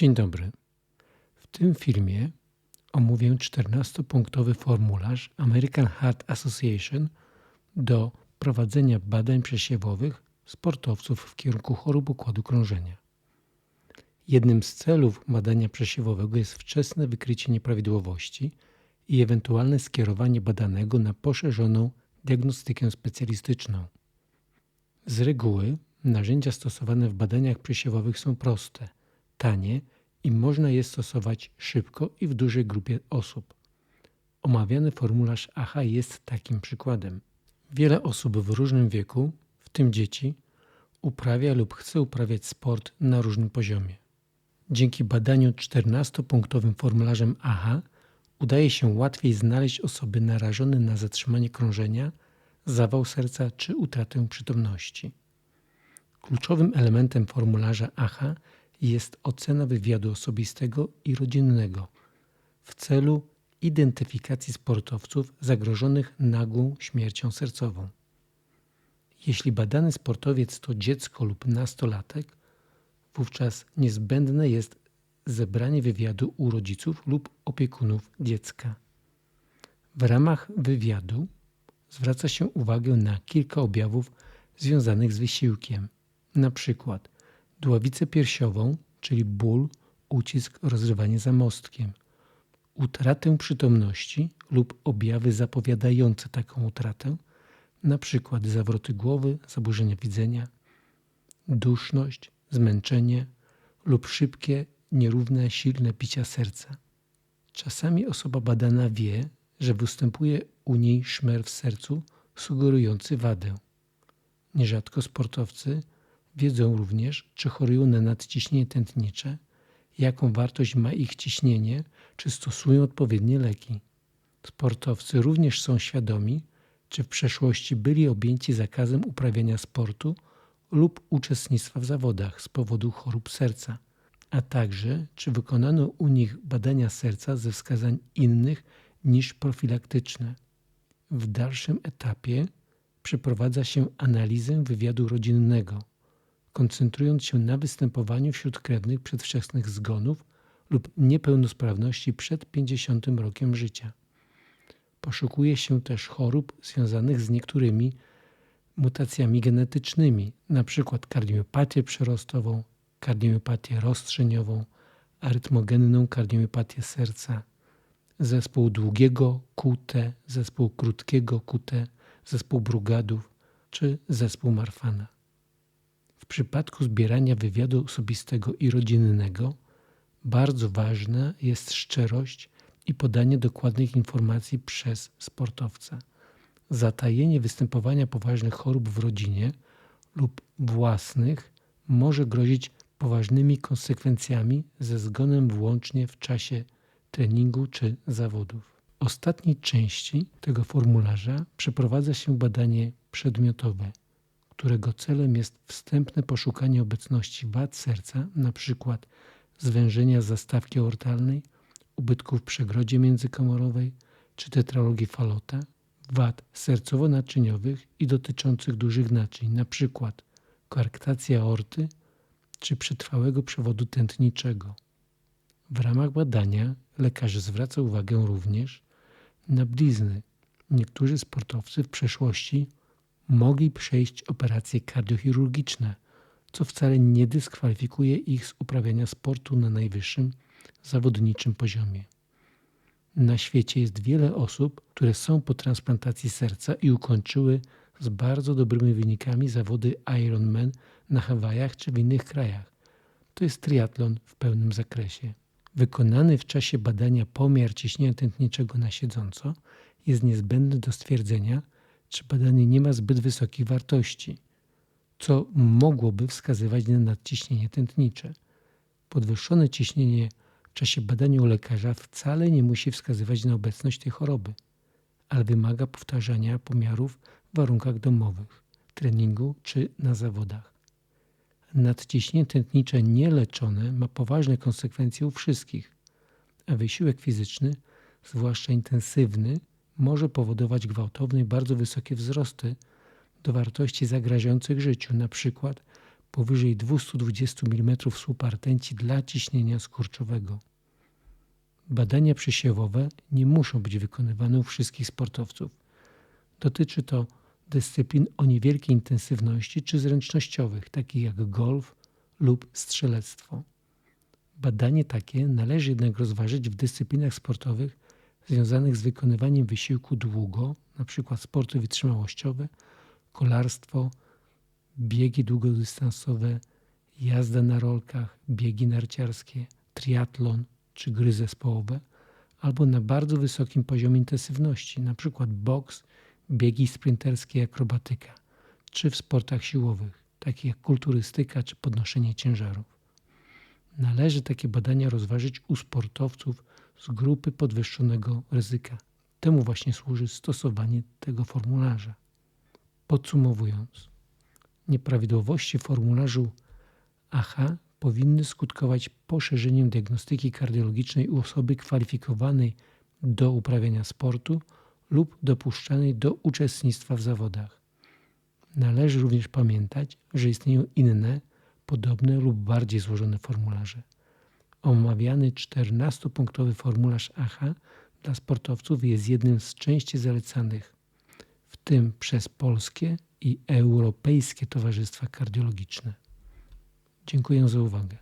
Dzień dobry. W tym filmie omówię 14-punktowy formularz American Heart Association do prowadzenia badań przesiewowych sportowców w kierunku chorób układu krążenia. Jednym z celów badania przesiewowego jest wczesne wykrycie nieprawidłowości i ewentualne skierowanie badanego na poszerzoną diagnostykę specjalistyczną. Z reguły narzędzia stosowane w badaniach przesiewowych są proste, tanie i można je stosować szybko i w dużej grupie osób. Omawiany formularz AHA jest takim przykładem. Wiele osób w różnym wieku, w tym dzieci, uprawia lub chce uprawiać sport na różnym poziomie. Dzięki badaniu 14-punktowym formularzem AHA udaje się łatwiej znaleźć osoby narażone na zatrzymanie krążenia, zawał serca czy utratę przytomności. Kluczowym elementem formularza AHA jest ocena wywiadu osobistego i rodzinnego w celu identyfikacji sportowców zagrożonych nagłą śmiercią sercową. Jeśli badany sportowiec to dziecko lub nastolatek, wówczas niezbędne jest zebranie wywiadu u rodziców lub opiekunów dziecka. W ramach wywiadu zwraca się uwagę na kilka objawów związanych z wysiłkiem, na przykład dławicę piersiową, czyli ból, ucisk, rozrywanie zamostkiem, utratę przytomności lub objawy zapowiadające taką utratę, przykład zawroty głowy, zaburzenia widzenia, duszność, zmęczenie lub szybkie, nierówne, silne bicia serca. Czasami osoba badana wie, że występuje u niej szmer w sercu sugerujący wadę. Nierzadko sportowcy wiedzą również, czy chorują na nadciśnienie tętnicze, jaką wartość ma ich ciśnienie, czy stosują odpowiednie leki. Sportowcy również są świadomi, czy w przeszłości byli objęci zakazem uprawiania sportu lub uczestnictwa w zawodach z powodu chorób serca, a także czy wykonano u nich badania serca ze wskazań innych niż profilaktyczne. W dalszym etapie przeprowadza się analizę wywiadu rodzinnego, koncentrując się na występowaniu wśród krewnych przedwczesnych zgonów lub niepełnosprawności przed 50 rokiem życia. Poszukuje się też chorób związanych z niektórymi mutacjami genetycznymi, np. kardiomiopatię przyrostową, kardiomiopatię rozstrzeniową, arytmogenną kardiomiopatię serca, zespół długiego QT, zespół krótkiego QT, zespół Brugadów czy zespół Marfana. W przypadku zbierania wywiadu osobistego i rodzinnego bardzo ważna jest szczerość i podanie dokładnych informacji przez sportowca. Zatajenie występowania poważnych chorób w rodzinie lub własnych może grozić poważnymi konsekwencjami ze zgonem włącznie w czasie treningu czy zawodów. W ostatniej części tego formularza przeprowadza się badanie przedmiotowe, którego celem jest wstępne poszukanie obecności wad serca, np. zwężenia zastawki aortalnej, ubytków w przegrodzie międzykomorowej czy tetralogii Falota, wad sercowo-naczyniowych i dotyczących dużych naczyń, np. koarktacji aorty czy przetrwałego przewodu tętniczego. W ramach badania lekarz zwraca uwagę również na blizny. Niektórzy sportowcy w przeszłości mogli przejść operacje kardiochirurgiczne, co wcale nie dyskwalifikuje ich z uprawiania sportu na najwyższym zawodniczym poziomie. Na świecie jest wiele osób, które są po transplantacji serca i ukończyły z bardzo dobrymi wynikami zawody Ironman na Hawajach czy w innych krajach. To jest triatlon w pełnym zakresie. Wykonany w czasie badania pomiar ciśnienia tętniczego na siedząco jest niezbędny do stwierdzenia, czy badanie nie ma zbyt wysokich wartości, co mogłoby wskazywać na nadciśnienie tętnicze. Podwyższone ciśnienie w czasie badania u lekarza wcale nie musi wskazywać na obecność tej choroby, ale wymaga powtarzania pomiarów w warunkach domowych, treningu czy na zawodach. Nadciśnienie tętnicze nieleczone ma poważne konsekwencje u wszystkich, a wysiłek fizyczny, zwłaszcza intensywny, może powodować gwałtowne i bardzo wysokie wzrosty do wartości zagrażających życiu, np. powyżej 220 mm słupa rtęci dla ciśnienia skurczowego. Badania przesiewowe nie muszą być wykonywane u wszystkich sportowców. Dotyczy to dyscyplin o niewielkiej intensywności czy zręcznościowych, takich jak golf lub strzelectwo. Badanie takie należy jednak rozważyć w dyscyplinach sportowych związanych z wykonywaniem wysiłku długo, np. sporty wytrzymałościowe, kolarstwo, biegi długodystansowe, jazda na rolkach, biegi narciarskie, triatlon czy gry zespołowe, albo na bardzo wysokim poziomie intensywności, np. boks, biegi sprinterskie i akrobatyka, czy w sportach siłowych, takich jak kulturystyka czy podnoszenie ciężarów. Należy takie badania rozważyć u sportowców z grupy podwyższonego ryzyka. Temu właśnie służy stosowanie tego formularza. Podsumowując, nieprawidłowości w formularzu AHA powinny skutkować poszerzeniem diagnostyki kardiologicznej u osoby kwalifikowanej do uprawiania sportu lub dopuszczanej do uczestnictwa w zawodach. Należy również pamiętać, że istnieją inne, podobne lub bardziej złożone formularze. Omawiany 14-punktowy formularz AHA dla sportowców jest jednym z częściej zalecanych, w tym przez polskie i europejskie towarzystwa kardiologiczne. Dziękuję za uwagę.